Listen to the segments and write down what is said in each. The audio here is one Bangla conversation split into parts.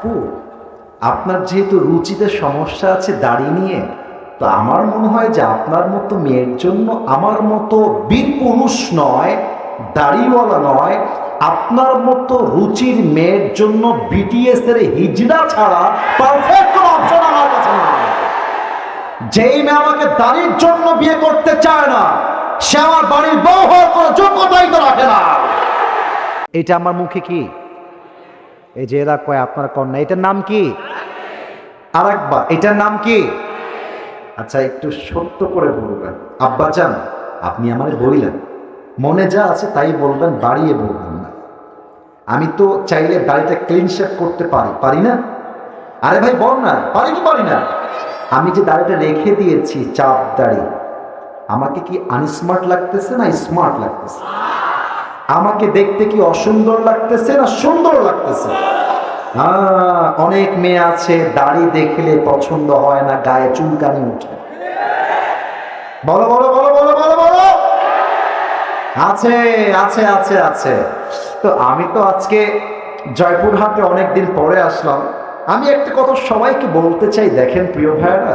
আপু, আপনার যেহেতু রুচিতে সমস্যা আছে দাড়ি নিয়ে, তো আমার মনে হয় যে আপনার মতো মেয়ের জন্য আমার মতো বীর পুরুষ নয়, দাড়িওয়ালা নয়, আপনার মতো রুচির মেয়ের জন্য বিটিএস এর হিজড়া ছাড়া পারফেক্ট অপশন আমার কাছে যেই মেয়ে আমাকে দাড়ির জন্য বিয়ে করতে চায় না, সে আমার বাড়ির বউ হওয়ার কোনো যোগ্যতাই তো রাখে না। এটা আমার মুখে কি এই যে এরা কয়, আপনার কন্যা এটার নাম কি? আর একবার এটার নাম কি? আচ্ছা একটু সত্য করে বলবেন। আব্বা চান, আপনি আমারে বললেন। মনে যা আছে তাই বলবেন, বাড়িয়ে বলবেন না। আমি তো চাইলে দাড়িটা ক্লিন শেপ করতে পারি পারি না? আরে ভাই, বল না, পারি কি পারি না? আমি যে দাড়িটা রেখে দিয়েছি, চাপ দাড়ি, আমাকে কি আনস্মার্ট লাগতেছে না স্মার্ট লাগতেছে? আমাকে দেখতে কি অসুন্দর লাগতেছে না সুন্দর লাগতেছে? অনেক মেয়ে আছে, দাড়ি দেখলে পছন্দ হয় না, গায়ে চুলকানি উঠে। বলো বলো বলো বলো বলো বলো। আছে আছে আছে আছে। তো আমি তো আজকে জয়পুরহাটে অনেকদিন পরে আসলাম। আমি একটা কথা সবাইকে বলতে চাই, দেখেন প্রিয় ভাইয়েরা,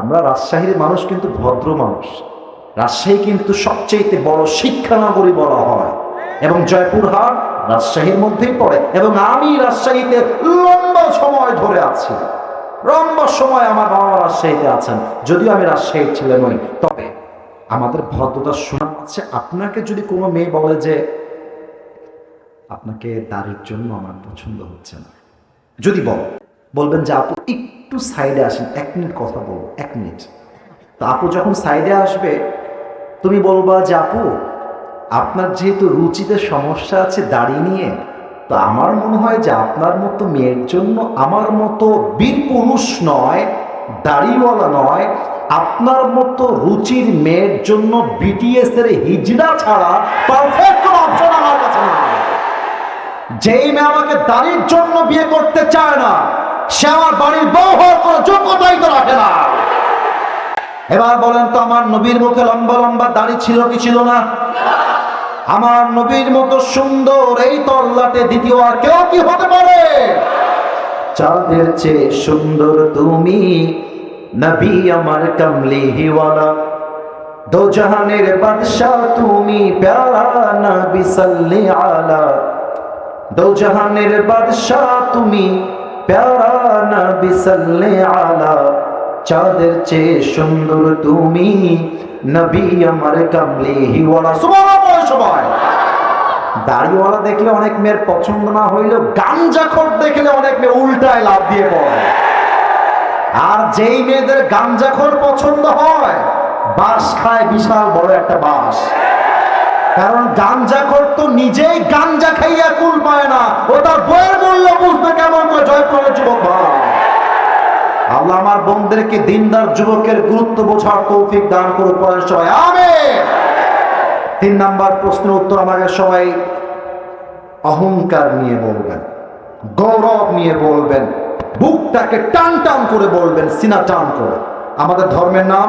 আমরা রাজশাহীর মানুষ কিন্তু ভদ্র মানুষ। রাজশাহী কিন্তু সবচেয়ে বড় শিক্ষানগরী বলা হয়। এবং জয়পুরহাট রাজশাহীর মধ্যেই পড়ে। এবং আমি রাজশাহীতে লম্বা সময় ধরে আছি। লম্বা সময় আমার বাবা রাজশাহীতে আছেন। যদিও আমি রাজশাহীর ছেলে নই। তবে আমাদের ভদ্রতা শোনা হচ্ছে আপনাকে যদি কোনো মেয়ে বলে যে, আপনাকে দাড়ির জন্য আমার পছন্দ হচ্ছে না। যদি বল। বলবেন যে, আপু, একটু সাইডে আসেন। এক মিনিট কথা বলব এক মিনিট। তো আপু যখন সাইডে আসবে, তুমি বলবা যে, আপু আপনার যেহেতু রুচিতে সমস্যা আছে দাড়ি নিয়ে, তো আমার মনে হয় যে আপনার মতো মেয়ের জন্য আমার মতো বীর পুরুষ নয়, দাড়িওয়ালা নয়, আপনার মতো রুচির মেয়ের জন্য বিটিএস এর হিজড়া ছাড়া পারফেক্ট কোনো অপশন আমার কাছে নাই। যেই মেয়ে আমাকে দাড়ির জন্য বিয়ে করতে চায় না, সে আমার বাড়ির বউ হওয়ার কোনো যোগ্যতাই তো রাখে না। এবার বলেন তো আমার নবীর মুখে লম্বা লম্বা দাড়ি ছিল কি ছিল না? আমার নবীর মতো সুন্দর এই তল্লাটে দ্বিতীয় আর কেউ কি হতে পারে? চাঁদের চেয়ে সুন্দর তুমি নবী আমার কমলি হিওয়ালা দো জাহানের বাদশাহ তুমি প্যারা নবী সাল্লি আলা দো জাহানের বাদশাহ তুমি প্যারা নবী সাল্লি আলা চাঁদের চেয়ে সুন্দর তুমি দাড়িওয়ালা দেখলে অনেক মেয়ের পছন্দ না হইলেও দেখলে অনেক মেয়ে উল্টায় লাভ দিয়ে পড়ে। আর যেই মেয়েদের গাঞ্জাখোর পছন্দ হয় বাস খায় বিশাল বড় একটা বাস কারণ গাঞ্জাখোর তো নিজেই গাঞ্জা খাইয়া কুল পায় না। ও তার বইয়ের মূল্য বুঝবে কেমন করে জয়পুরের যুবক ভাই। আল্লাহ আমার বোনদেরকে, দিনদার যুবকের গুরুত্ব বোঝার তৌফিক দান করে পড়ার সবাই। আমি তিন নাম্বার প্রশ্নের উত্তর আমাকে সবাই অহংকার নিয়ে বলবেন, গৌরব নিয়ে বলবেন, বুকটাকে টান টান করে বলবেন, সিনা টান করে। আমাদের ধর্মের নাম?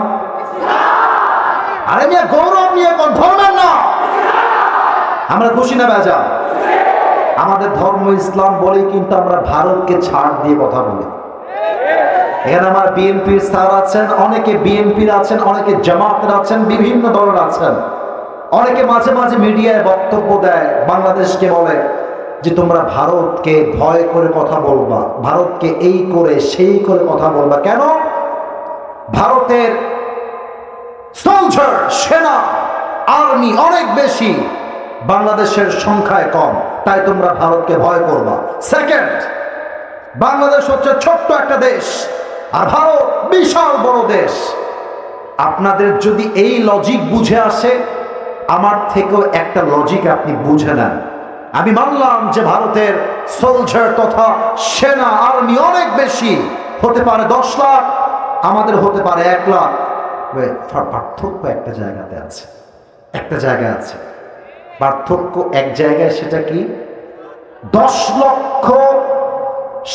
আরে নিয়ে গৌরব নিয়ে কোন ধর্মের নাম? আমরা খুশি না বেজা? আমাদের ধর্ম ইসলাম বলে কিন্তু আমরা ভারতকে ছাড় দিয়ে কথা বলি। এখানে আমার বিএনপির স্যার আছেন, অনেকে বিএনপির আছেন, অনেকে জামাতের আছেন, বিভিন্ন দলের আছেন। অনেকে মাঝে মাঝে মিডিয়ায় বক্তব্য দেয়, বাংলাদেশকে বলে যে তোমরা ভারতকে ভয় করে কথা বলবা, ভারতকে এই করে, সেই করে কথা বলবা। কেন? ভারতের সেনা আর্মি অনেক বেশি, বাংলাদেশের সংখ্যায় কম, তাই তোমরা ভারতকে ভয় করবা। সেকেন্ড বাংলাদেশ হচ্ছে ছোট্ট একটা দেশ। আর ভারত বিশাল বড় দেশ। আপনাদের যদি এই লজিক বুঝে আসে, আমার থেকেও একটা লজিক আপনি বুঝে নেন। আমি মানলাম যে ভারতের সোলজার তথা সেনা আর্মি অনেক বেশি। হতে পারে দশ লাখ, আমাদের হতে পারে এক লাখ। পার্থক্য একটা জায়গাতে আছে। একটা জায়গায় আছে। পার্থক্য এক জায়গায় সেটা কি? দশ লক্ষ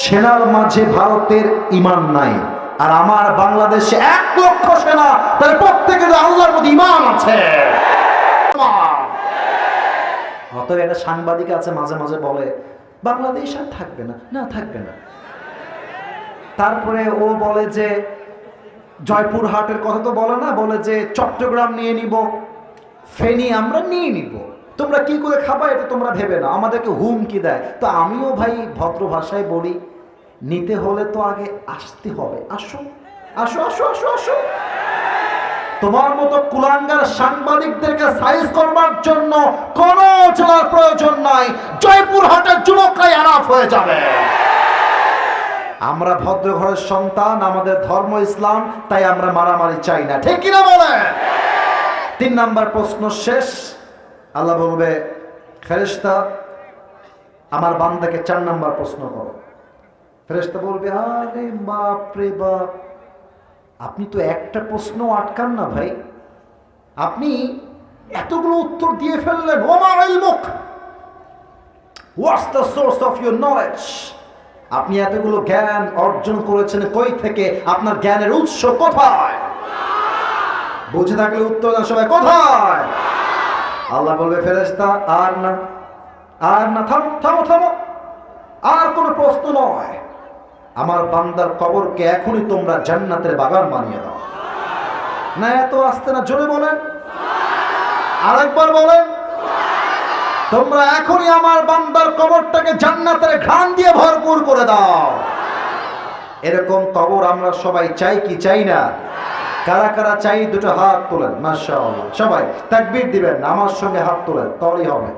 সেনার মাঝে ভারতের ইমান নাই। আর আমার বাংলাদেশে এক লক্ষ সেনা তাহলে প্রত্যেকের আল্লাহর প্রতি ইমান আছে। অতএব একটা সাংবাদিক আছে, মাঝে মাঝে বলে, বাংলাদেশ আর থাকবে না। না, থাকবে না। তারপরে ও বলে যে, জয়পুরহাটের কথা তো বলে না, বলে যে, চট্টগ্রাম নিয়ে নিব, ফেনি আমরা নিয়ে নিব। তোমরা কি করে খাবা এটা তোমরা ভেবে না আমাদেরকে হুমকি দেয়। তো আমিও ভাই ভদ্র ভাষায় বলি, নিতে হলে তো আগে আসতে হবে। আসো আসো আসো আসো আসো। তোমার মতো কুলাঙ্গার সাংবাদিকদেরকে সাইজ করবার জন্য কোনো চলার প্রয়োজন নাই। জয়পুর জয়পুরহাটের যুবকরাই আরাফ হয়ে যাবে। আমরা ভদ্র ঘরের সন্তান, আমাদের ধর্ম ইসলাম, তাই আমরা মারামারি চাই না। ঠিক কিনা বলে তিন নাম্বার প্রশ্ন শেষ। আল্লাহ বলবে, ফেরেশতা, আমার বান্দাকে চার নাম্বার প্রশ্ন করো। ফেরেশতা বলবে, আরে বাপ বাপ, আপনি তো একটা প্রশ্ন আটকান না ভাই। আপনি এতগুলো উত্তর দিয়ে ফেললেন মুখ what's the source of your knowledge আপনি এতগুলো জ্ঞান অর্জন করেছেন কই থেকে? আপনার জ্ঞানের উৎস কোথায়? বুঝে থাকলে উত্তর সবাই, কোথায়? আল্লাহ বলবে, ফেরেশতা, আর না আর না, থামো থামো থামো। আর কোনো প্রশ্ন নয়। আমার বান্দার কবরকে এখনই তোমরা জান্নাতের বাগান বানিয়ে দাও। না, এত আসতে না, জোরে বলেন। আরেকবার বলেন। তোমরা এখনই আমার বান্দার কবরটাকে জান্নাতের ঘ্রাণ দিয়ে ভরপুর করে দাও। এরকম কবর আমরা সবাই চাই কি, চাই না? কারা কারা চাই দুটো হাত তোলেন, মাশাআল্লাহ। সবাই তাকবীর দিবেন আমার সঙ্গে হাত তোলেন তবেই হবে।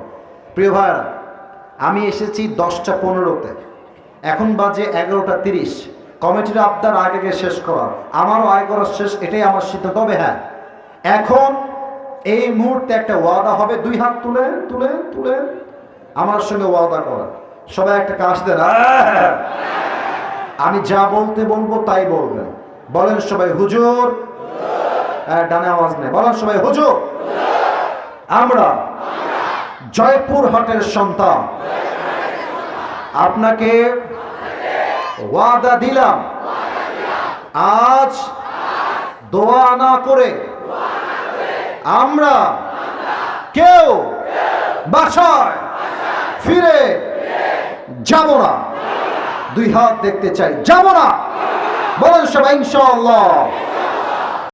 প্রিয় ভাইরা আমি এসেছি দশটা পনেরোতে। এখন বাজে এগারোটা তিরিশ। কমিটির আবদার আগে আগে শেষ করা। আমারও আয় করার শেষ, এটাই আমার সিদ্ধান্ত। তবে হ্যাঁ এখন এই মুহূর্তে একটা ওয়াদা হবে। দুই হাত তুলে তুলে তুলে আমার সঙ্গে ওয়াদা করা সবাই একটা কাজ দেন! আমি যা বলতে বলব তাই বলবেন। বলেন সবাই, হুজুর ডানে আওয়াজ নেই। বলেন সবাই হুজুর, আমরা জয়পুর হাটের সন্তান। আপনাকে ওয়াদা দিলাম, আজ দোয়া না করে আমরা কেউ বাসায় ফিরে যাব না। দুই হাত দেখতে চাই, যাব না। বলেন সবাই, ইনশাআল্লাহ।